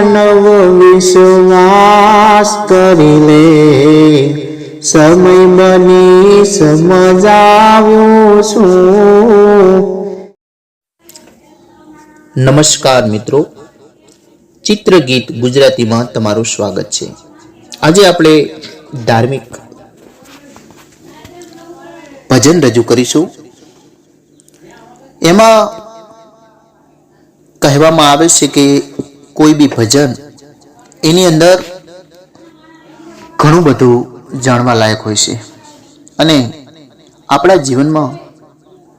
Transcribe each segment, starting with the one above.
માનવ વિશ્વાસ કરી લે સમય બની સમજાવું છું. નમસ્કાર મિત્રો. ચિત્રગીત ગુજરાતીમાં તમારું સ્વાગત છે. આજે આપણે ધાર્મિક ભજન રજૂ કરીશું. એમાં કહેવામાં આવે છે કે કોઈ બી ભજન, એની અંદર ઘણું બધું જાણવા લાયક હોય છે. અને આપણા જીવનમાં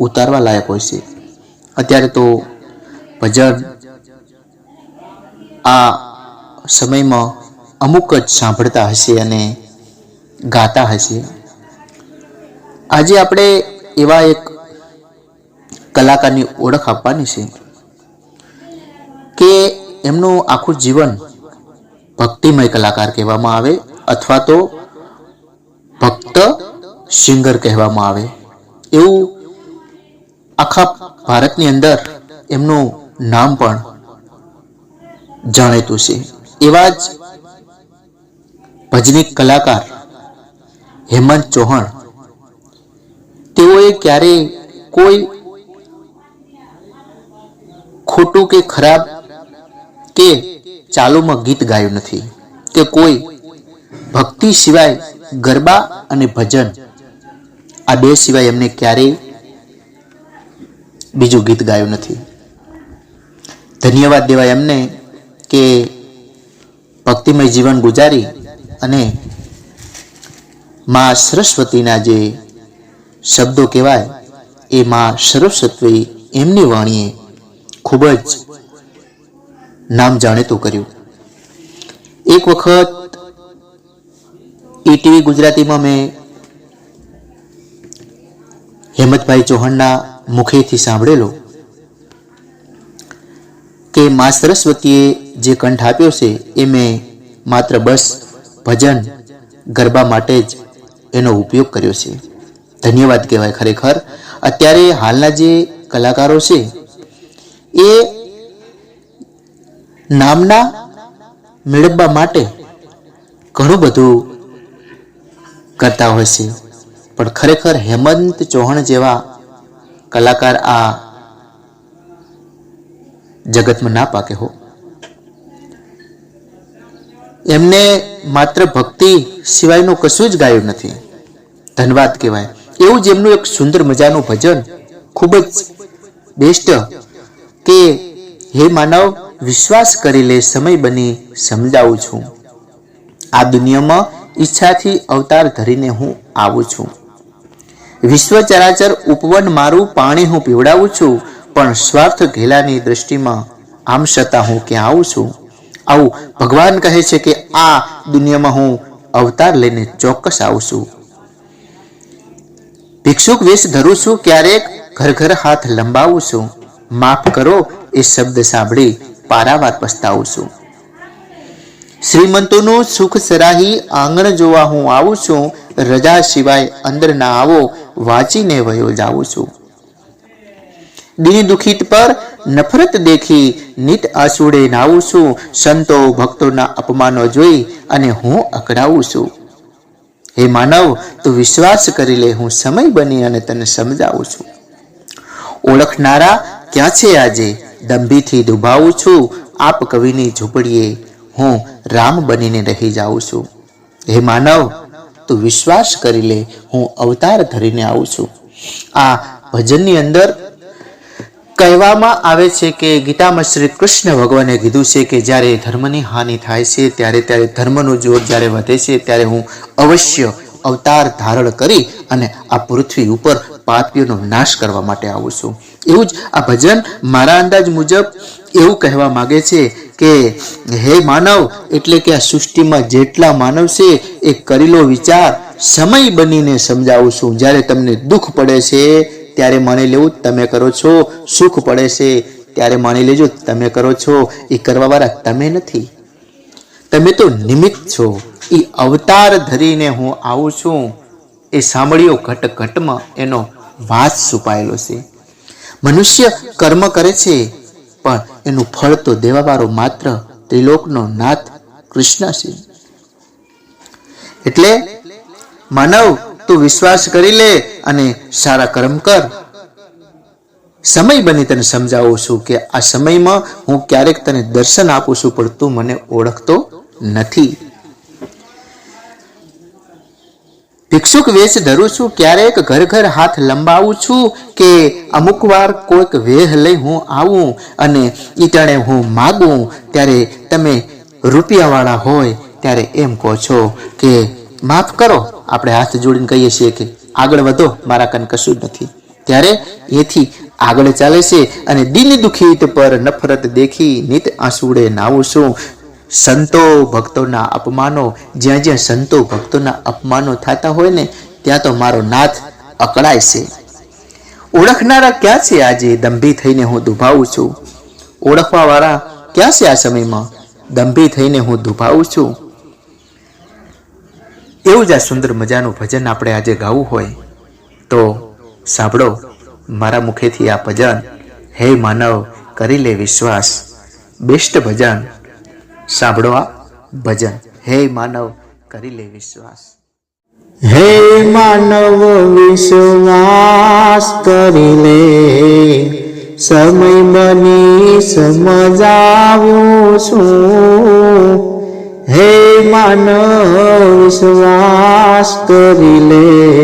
ઉતારવા લાયક હોય છે. અત્યારે તો ભજન આ સમયમાં અમુક જ સાંભળતા હશે અને ગાતા હશે. આજે આપણે એવા એક કલાકારની ઓળખ આપવાની છે કે એમનું આખું જીવન ભક્તિમય કલાકાર કહેવામાં આવે અથવા તો ભક્ત સિંગર કહેવામાં આવે. એવું આખા ભારતની અંદર એમનું નામ પણ જાણીતું છે. એવા જ ભજનીક કલાકાર હેમંત ચૌહાણ. તેઓએ ક્યારેય કોઈ ખોટું કે ખરાબ કે ચાલુમાં ગીત ગાયું નથી તે કોઈ ભક્તિ સિવાય ગરબા અને ભજન. આ બે સિવાય એમને ક્યારેય બીજું ગીત ગાયું નથી. ધન્યવાદ દેવાય એમને કે ભક્તિમય જીવન ગુજારી અને માં સરસ્વતીના જે શબ્દો કહેવાય એ મા સરસ્વતી એમની વાણીએ ખૂબ જ નામ જાણીતું કર્યું. એક વખત ઈટીવી ગુજરાતીમાં મેં હેમંતભાઈ ચૌહાણના મુખેથી સાંભળેલો કે મા સરસ્વતીએ જે કંઠ આપ્યો છે એ મેં માત્ર બસ ભજન ગરબા માટે જ એનો ઉપયોગ કર્યો છે. ધન્યવાદ કહેવાય ખરેખર. અત્યારે હાલના જે કલાકારો છે એ નામના મેળવવા માટે ઘણું બધું કરતા હોય છે. પણ ખરેખર હેમંત ચૌહાણ જેવા કલાકાર આ જગતમાં ના પાકે હો. એમને માત્ર ભક્તિ સિવાયનું કશું જ ગાયું નથી. ધન્યવાદ કહેવાય. એવું જ એમનું એક સુંદર મજાનું ભજન ખૂબ જ બેસ્ટ કે હે માનવ વિશ્વાસ કરી લે સમય બની સમજાવું છું. આ દુનિયામાં ઈચ્છાથી અવતાર ધરીને હું આવું છું. વિશ્વ ચરાચર ઉપવન મારું પાણી હું પીવડાવું છું, પણ સ્વાર્થ ઘેલાની દ્રષ્ટિમાં આમ છતાં હું ક્યાં આવું છું? આવું ભગવાન કહે છે કે આ દુનિયામાં હું અવતાર લઈને ચોક્કસ આવું છું. ભિક્ષુક વેશ ધરું છું, ક્યારેક ઘર ઘર હાથ લંબાવું છું. માફ કરો એ શબ્દ સાંભળી પારાવાર પસ્તાવું છું. શ્રીમંતોનું સુખ સરાહી આંગણ જોવા હું આવું છું, રજા સિવાય અંદર ના આવો વાંચીને વયો જાઉં છું. દિન દુખિત પર નફરત દેખી નિત આસુડે નાવું છું, સંતો ભક્તોના અપમાનો જોઈ અને હું અકળાવું છું. હે માનવ, તું વિશ્વાસ કરી લે, હું સમય બની અને તને સમજાવું છું. ઓળખનારા ક્યાં છે આજે? દંભીથી દુભાવું છું. આપ કવિની ઝૂંપડીએ હું રામ બનીને રહી જાઉં છું. હે માનવ, તું વિશ્વાસ કરી લે, હું અવતાર ધરીને આવું છું. આ ભજનની અંદર કહેવામાં આવે છે કે ગીતામાં શ્રી કૃષ્ણ ભગવાને કીધું છે કે જ્યારે ધર્મની હાનિ થાય છે, ત્યારે ત્યારે ધર્મનું જોર જ્યારે વધે છે, ત્યારે હું અવશ્ય અવતાર ધારણ કરી અને આ પૃથ્વી ઉપર પાપીઓનો નાશ કરવા માટે આવું છું. એવું જ આ ભજન મારા અંદાજ મુજબ એવું કહેવા માગે છે કે, હે માનવ, એટલે કે આ સૃષ્ટિમાં જેટલા માનવ છે, એ કરેલો વિચાર સમય બનીને સમજાવું છું. જ્યારે તમને દુઃખ પડે છે, ત્યારે માની લેવું, તમે કરો છો. સુખ પડે છે, ત્યારે માની લેજો, તમે કરો છો. એ કરવાવાળા તમે નથી. તમે તો નિમિત્ત છો. એ અવતાર ધરીને હું આવું છું. એ સાંભળ્યો ઘટ ઘટમાં એનો વાસ છુપાયેલો છે. મનુષ્ય કર્મ કરે છે, પણ એનું ફળ તો દેવાવાળો માત્ર ત્રિલોકનો નાથ કૃષ્ણ છે. એટલે માનવ, તું વિશ્વાસ કરી લે અને સારા કર્મ કર. સમય બની તને સમજાવું છું કે આ સમયમાં હું ક્યારેક તને દર્શન આપું છું, પણ તું મને ઓળખતો નથી. ભિક્ષુક વેશ ધરું છું, ક્યારેક ઘર ઘર હાથ લંબાવું છું કે અમુક વાર કોઈક વેહ લઈ હું આવું અને ઈટણે હું માગું. ત્યારે તમે રૂપિયાવાળા હોય, ત્યારે એમ કહો છો કે, માફ કરો, આપણે હાથ જોડીને કહીએ છીએ કે આગળ વધો, મારા કન કશું જ નથી. ત્યારે એથી આગળ ચાલે છે અને દિન દુખિત પર નફરત દેખી નિત આંસુડે નાવું છું. સંતો ભક્તોના અપમાનો, જ્યાં જ્યાં સંતો ભક્તોના અપમાનો થતા હોય ને, ત્યાં તો મારો નાથ અકળાય છે. ઓળખનારા ક્યાં છે આજે? દંભી થઈને હું દુભાવું છું. ઓળખવા વાળા ક્યાં છે આ સમયમાં? દંભી થઈને હું દુભાવું છું. એવું જ આ સુંદર મજાનું ભજન આપણે આજે ગાવું હોય. તો સાંભળો, મારા મુખેથી આ ભજન. હે માનવ, કરી લે વિશ્વાસ. બેસ્ટ ભજન. સાંભળો આ ભજન. હે માનવ, કરી લે વિશ્વાસ. હે માનવ, વિશ્વાસ કરી લે. સમય બની સમજાવું છું. હે માનવ, વિશ્વાસ કરી લે.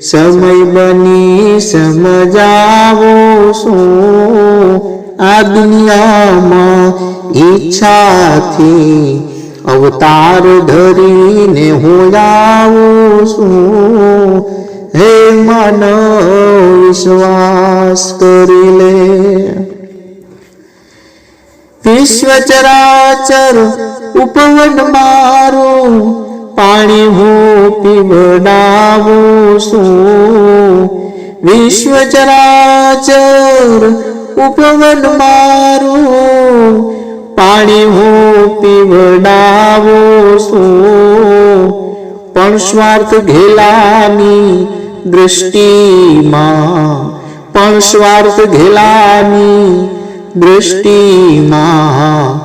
સમય બની સમજાવો છું. આ દુનિયામાં ઈચ્છાથી અવતાર ધરીને હું આવું છું. હે માનવ, વિશ્વાસ કરી લે. વિશ્વ ચરાચર ઉપવન મારું પાણી હું પીવડાવું છું. વિશ્વ ચરાચર ઉપવન મારું, પાણી હું પીવડાવો છું. પણ સ્વાર્થ ઘેલાની દૃષ્ટિમાં પણ સ્વાર્થ ઘેલાની દૃષ્ટિમાં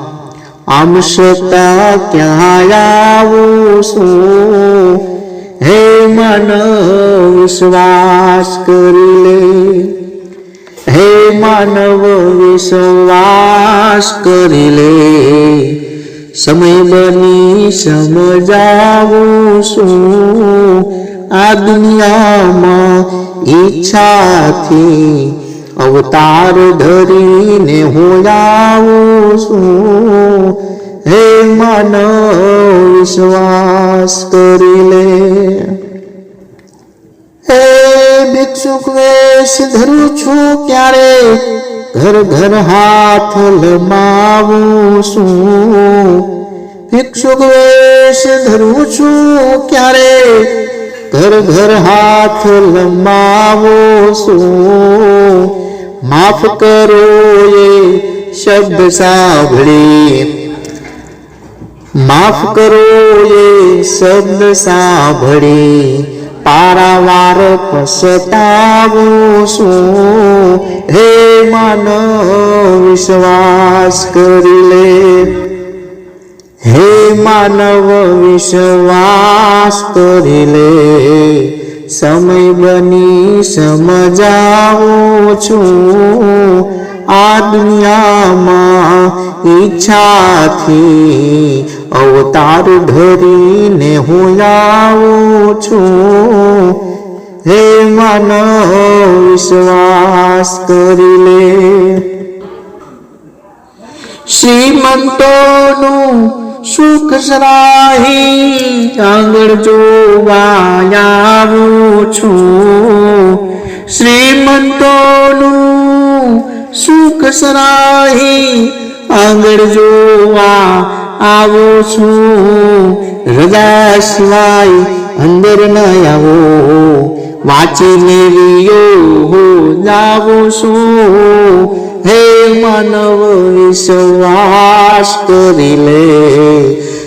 આમ સતા ક્યાં આવું છું? હે મન, વિશ્વાસ કરી લે. માનવ વિશ્વાસ કરી લે. સમય બની સમજાવું શું આ દુનિયામાં ઈચ્છાથી અવતાર ધરીને હું આવું છું. હે માનવ વિશ્વાસ કરી લે. હે ભિક્ષુક વેશ ધરું છું ક્યારે? ઘર ઘર હાથ લમાવું છું. ભિક્ષુક વેશ ધરું છું ક્યારે? ઘર ઘર હાથ લમાવો છું. માફ કરો એ શબ્દ સાંભળી. માફ કરો એ શબ્દ સાંભળી. પારાવાર પસતાવું છું હે માનવ વિશ્વાસ કરી લે. હે માનવ વિશ્વાસ કરી લે. સમય બની સમજાવું છું. આ દુનિયામાં ઈચ્છાથી અવતાર ધરીને હું આવું છું. હે મન, વિશ્વાસ કરી લે. શ્રીમંતોનું સુખ સરાહી આંગણ જોવા આવું છું. શ્રીમંતોનું સુખ સરાહી આંગળ જોવા આવું છું. હૃદય સિવાય અંદર ન આવો. વાંચીને હો, જાવું છું. હે માનવ, વિશ્વાસ કરી લે.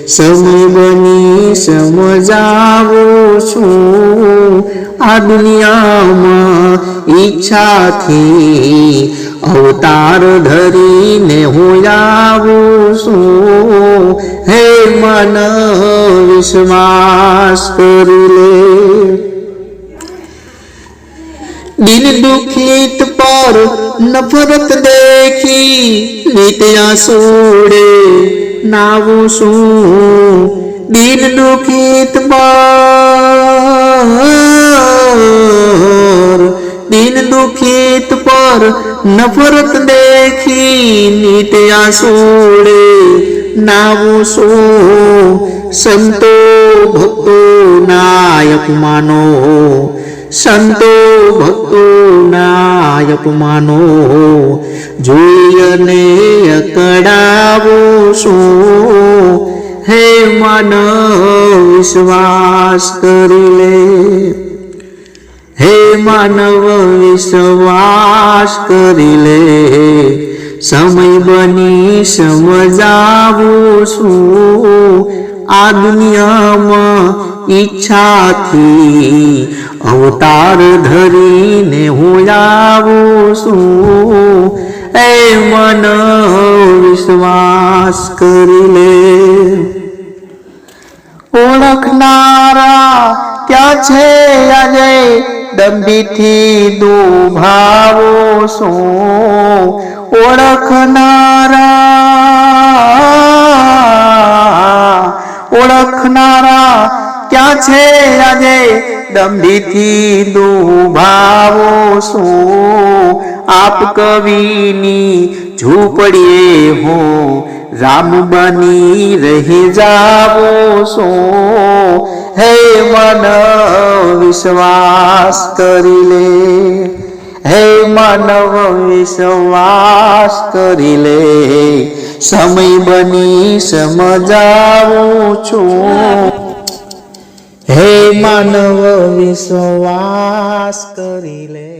સમય બની, સમજાવું છું. આ દુનિયામાં ઈચ્છાથી અવતાર ધરીને હું આવું છું. હે મન, વિશ્વાસ કરી લે. દિલ દુખિત પર નફરત દેખી નિત્યા સોડે નાવું શું દિલ દુખિત પર દિન દુખિત પર નફરત દેખી નિત્યા સોડે નાવો શું સંતો ભક્તો નાયક માનો. સંતો ભક્તો નાયક માનો. જોઈ અને અકડાવો સો. હે માનવ વિશ્વાસ કરી લે. હે માનવ વિશ્વાસ કરી લે. સમય બની સમજાવું છું. આ દુનિયામાં ઈચ્છાથી અવતાર ધરીને હું આવું છું. એ મન વિશ્વાસ કરી લે. ઓળખનારા ક્યાં છે આજે? દંભીથી દુભાવો શું? ઓળખનારા ઓળખનારા ક્યાં છે આજે? દંભીથી દુભાવો શું? આપ કવિની ઝૂંપડીએ હો રામ બની રહી જાવો શું? હે મન, વિશ્વાસ કરી લે. હે માનવ વિશ્વાસ કરી લે. સમય બની સમજાવું છું. હે માનવ વિશ્વાસ કરી લે.